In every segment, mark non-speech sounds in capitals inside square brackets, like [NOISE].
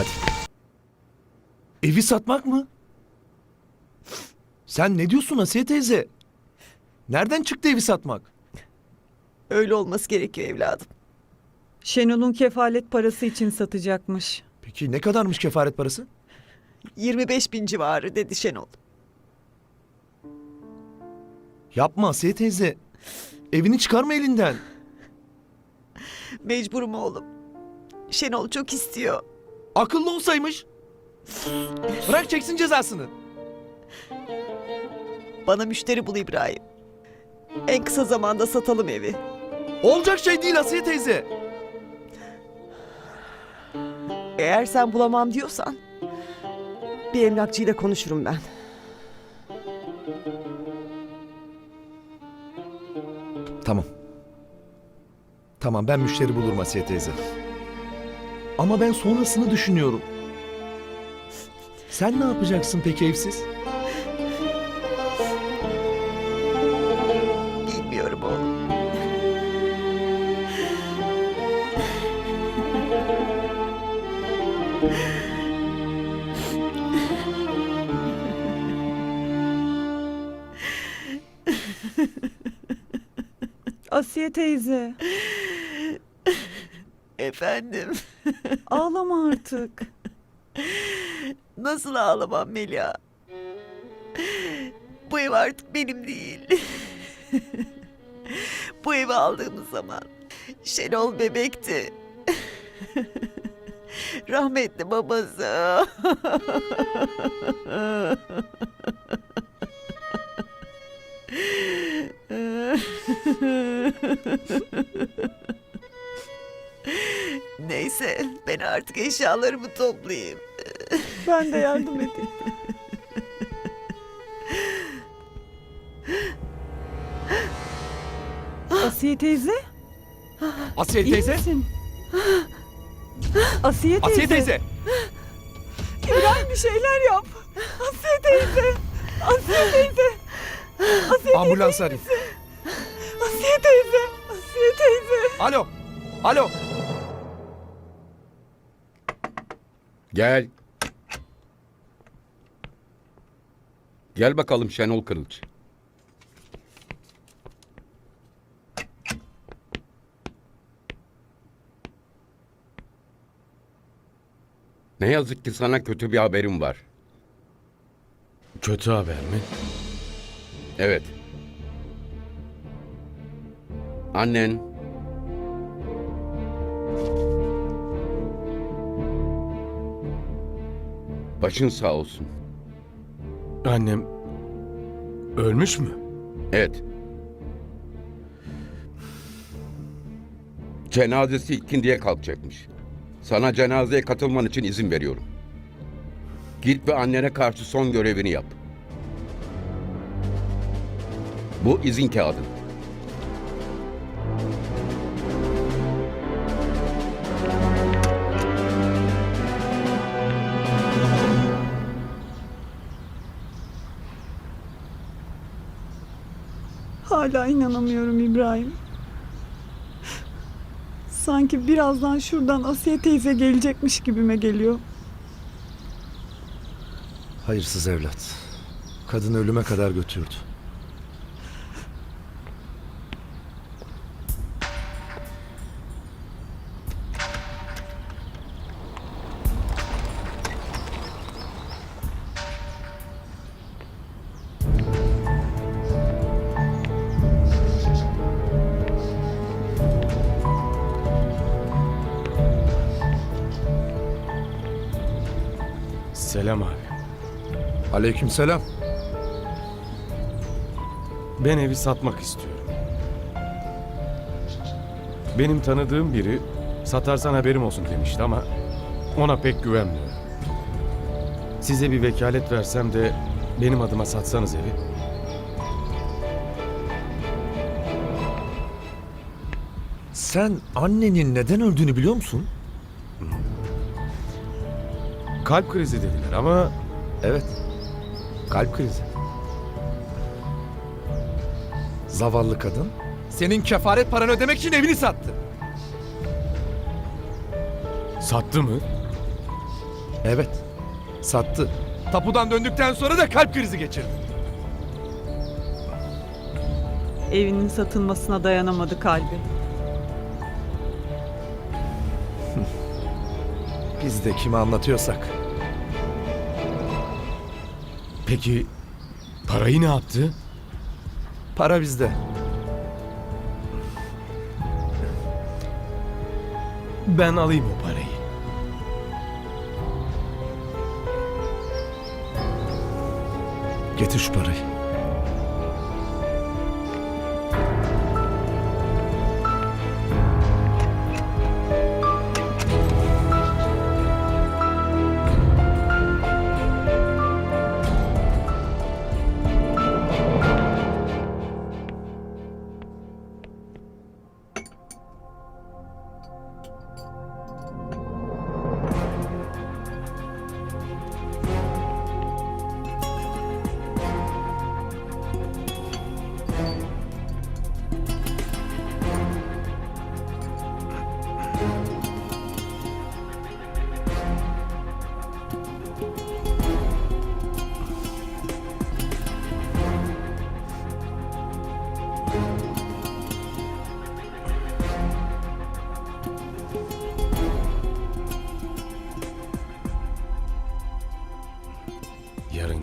Hadi. Evi satmak mı? Sen ne diyorsun Asiye teyze? Nereden çıktı evi satmak? Öyle olması gerekiyor evladım. Şenol'un kefalet parası için satacakmış. Peki ne kadarmış kefaret parası? 25 bin civarı dedi Şenol. Yapma Asiye teyze. Evini çıkarma elinden. Mecburum oğlum. Şenol çok istiyor. Akıllı olsaymış. Bırak çeksin cezasını. Bana müşteri bul İbrahim. En kısa zamanda satalım evi. Olacak şey değil Asiye teyze. Eğer sen bulamam diyorsan bir emlakçıyla konuşurum ben. Tamam. Tamam ben müşteri bulurum Asiye teyze. Ama ben sonrasını düşünüyorum. Sen ne yapacaksın peki evsiz? Bilmiyorum oğlum. Asiye teyze, Efendim. [LAUGHS] ağlama artık. Nasıl ağlamam Melia? Bu ev artık benim değil. [LAUGHS] Bu evi aldığımız zaman Şenol bebekti. [LAUGHS] Rahmetli babası. Neyse ben artık eşyalarımı toplayayım. Ben de yardım edeyim. Asiye teyze, Asiye iyi teyze? misin? Asiye teyze. Asiye teyze! İbrahim bir şeyler yap. Asiye teyze. Asiye teyze. Asiye Ambulans arayın. Asiye teyze. Asiye teyze. Alo! Alo! Gel. Gel bakalım Şenol Kırılç. Ne yazık ki sana kötü bir haberim var. Kötü haber mi? Evet. Annen Başın sağ olsun. Annem ölmüş mü? Evet. Cenazesi ikindiye kalkacakmış. Sana cenazeye katılman için izin veriyorum. Git ve annene karşı son görevini yap. Bu izin kağıdın. Hala inanamıyorum İbrahim. Sanki birazdan şuradan Asiye teyze gelecekmiş gibime geliyor. Hayırsız evlat. Kadını ölüme kadar götürdü. Selam abi. Aleykümselam. Ben evi satmak istiyorum. Benim tanıdığım biri satarsan haberim olsun demişti ama ona pek güvenmiyorum. Size bir vekalet versem de benim adıma satsanız evi. Sen annenin neden öldüğünü biliyor musun? Kalp krizi dediler ama Evet. Kalp krizi. Zavallı kadın senin kefaret paranı ödemek için evini sattı. sattı mı? Evet. Sattı. Tapudan döndükten sonra da kalp krizi geçirdi. Evinin satılmasına dayanamadı kalbi. Biz de kime anlatıyorsak. Peki parayı ne yaptı? Para bizde. Ben alayım o parayı. Getir şu parayı.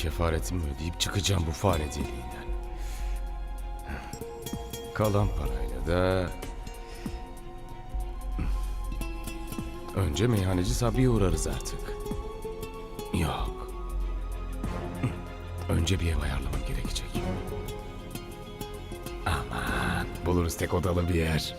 Kefaretimi ödeyip çıkacağım bu fare deliğinden. Kalan parayla da... Önce meyhaneci Sabri'ye uğrarız artık. Yok. Önce bir ev ayarlamam gerekecek. Aman buluruz tek odalı bir yer.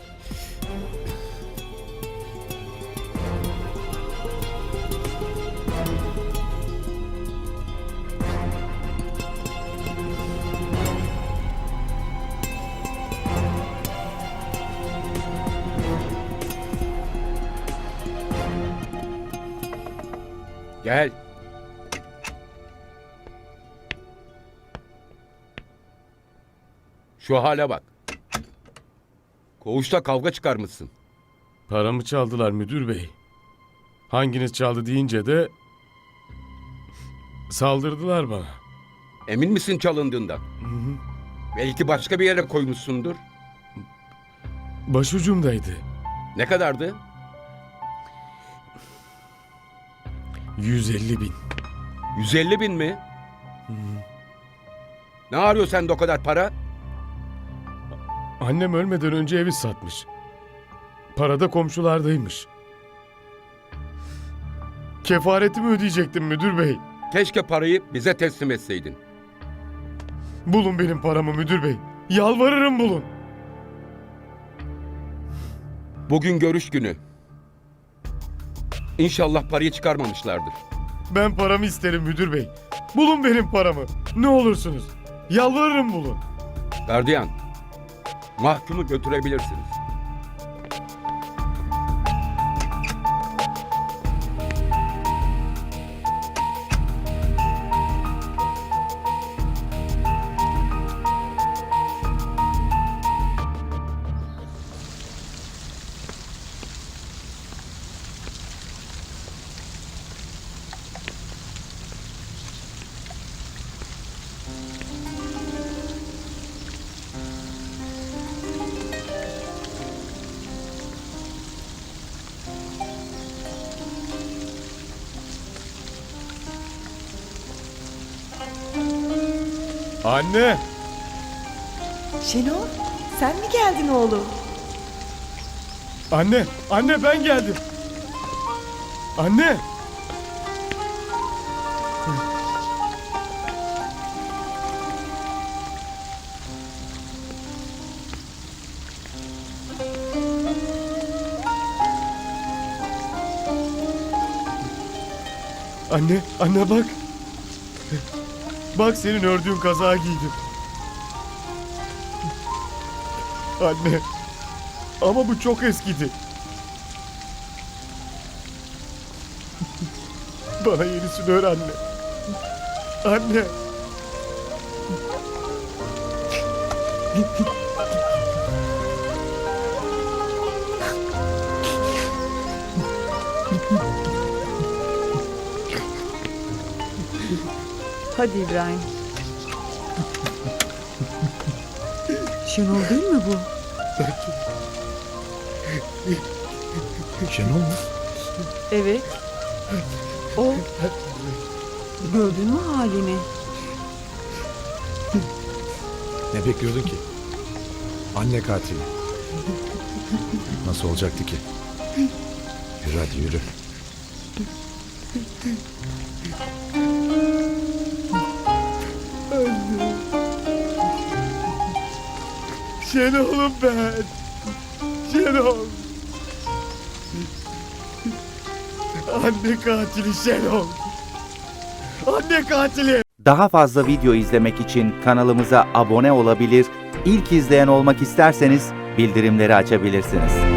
Gel. Şu hale bak. Koğuşta kavga çıkarmışsın. Paramı çaldılar müdür bey. Hanginiz çaldı deyince de saldırdılar bana. Emin misin çalındığından? Belki başka bir yere koymuşsundur. Başucumdaydı. Ne kadardı? 150 bin. 150 bin mi? Ne arıyor sende o kadar para? Annem ölmeden önce evi satmış. Para da komşulardaymış. Kefaretimi ödeyecektim müdür bey. Keşke parayı bize teslim etseydin. Bulun benim paramı müdür bey. Yalvarırım bulun. Bugün görüş günü. İnşallah parayı çıkarmamışlardır. Ben paramı isterim müdür bey. Bulun benim paramı. Ne olursunuz. Yalvarırım bulun. Gardiyan, mahkumu götürebilirsiniz. Anne. Şenol sen mi geldin oğlum? Anne. Anne ben geldim. Anne. Anne, anne bak. Bak senin ördüğün kazağı giydim. Anne. Ama bu çok eskidi. Bana yenisini ör anne. Anne. Hadi İbrahim. Şenol değil mi bu? Şenol mu? Evet. O. Gördün mü halini? Ne bekliyordun ki? Anne katili. Nasıl olacaktı ki? Yürü hadi yürü. Şenol'um ben. Şenol. Anne katili Şenol. Anne katili. Daha fazla video izlemek için kanalımıza abone olabilir, ilk izleyen olmak isterseniz bildirimleri açabilirsiniz.